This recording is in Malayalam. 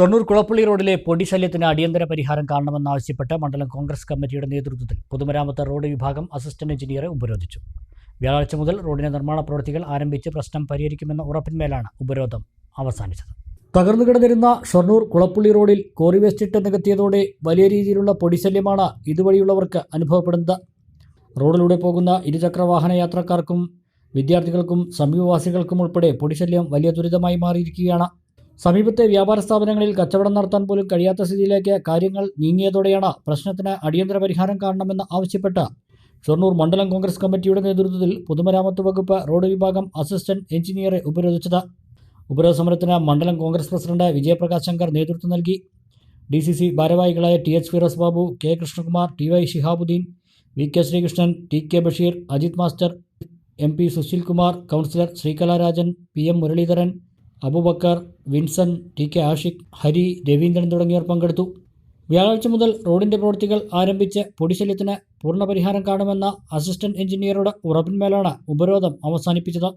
ഷൊർണൂർ കുളപ്പള്ളി റോഡിലെ പൊടിശല്യത്തിന് അടിയന്തര പരിഹാരം കാണണമെന്നാവശ്യപ്പെട്ട് മണ്ഡലം കോൺഗ്രസ് കമ്മിറ്റിയുടെ നേതൃത്വത്തിൽ പൊതുമരാമത്ത് റോഡ് വിഭാഗം അസിസ്റ്റന്റ് എഞ്ചിനീയറെ ഉപരോധിച്ചു. വ്യാഴാഴ്ച മുതൽ റോഡിന്റെ നിർമ്മാണ പ്രവൃത്തികൾ ആരംഭിച്ച് പ്രശ്നം പരിഹരിക്കുമെന്ന ഉറപ്പിന്മേലാണ് ഉപരോധം അവസാനിച്ചത്. തകർന്നു കിടന്നിരുന്ന ഷൊർണൂർ കുളപ്പള്ളി റോഡിൽ കോറി വേസ്റ്റ് ഇട്ട് നികത്തിയതോടെ വലിയ രീതിയിലുള്ള പൊടിശല്യമാണ് ഇതുവഴിയുള്ളവർക്ക് അനുഭവപ്പെടുന്നത്. റോഡിലൂടെ പോകുന്ന ഇരുചക്ര വാഹന യാത്രക്കാർക്കും വിദ്യാർത്ഥികൾക്കും സമീപവാസികൾക്കും ഉൾപ്പെടെ പൊടിശല്യം വലിയ ദുരിതമായി മാറിയിരിക്കുകയാണ്. സമീപത്തെ വ്യാപാര സ്ഥാപനങ്ങളിൽ കച്ചവടം നടത്താൻ പോലും കഴിയാത്ത സ്ഥിതിയിലേക്ക് കാര്യങ്ങൾ നീങ്ങിയതോടെയാണ് പ്രശ്നത്തിന് അടിയന്തര പരിഹാരം കാണണമെന്ന് ആവശ്യപ്പെട്ട് ഷൊർണൂർ മണ്ഡലം കോൺഗ്രസ് കമ്മിറ്റിയുടെ നേതൃത്വത്തിൽ പൊതുമരാമത്ത് വകുപ്പ് റോഡ് വിഭാഗം അസിസ്റ്റന്റ് എഞ്ചിനീയറെ ഉപരോധിച്ചത്. ഉപരോധ സമരത്തിന് മണ്ഡലം കോൺഗ്രസ് പ്രസിഡന്റ് വിജയപ്രകാശ് ശങ്കർ നേതൃത്വം നൽകി. ഡി സി സി ഭാരവാഹികളായ T H Firoz Babu K Krishnakumar T Y Shihabuddin V K Sreekrishnan T K Basheer Ajith master M P Sushil Kumar councillor Sreekalarajan P M Muraleedharan Abubakar Vincent T K Ashiq Hari Raveendran തുടങ്ങിയവർ പങ്കെടുത്തു. വ്യാഴാഴ്ച മുതൽ റോഡിന്റെ പ്രവൃത്തികൾ ആരംഭിച്ച് പൊടിശല്യത്തിന് പൂർണ പരിഹാരം കാണുമെന്ന അസിസ്റ്റന്റ് എഞ്ചിനീയറുടെ ഉറപ്പിന്മേലാണ് ഉപരോധം അവസാനിപ്പിച്ചത്.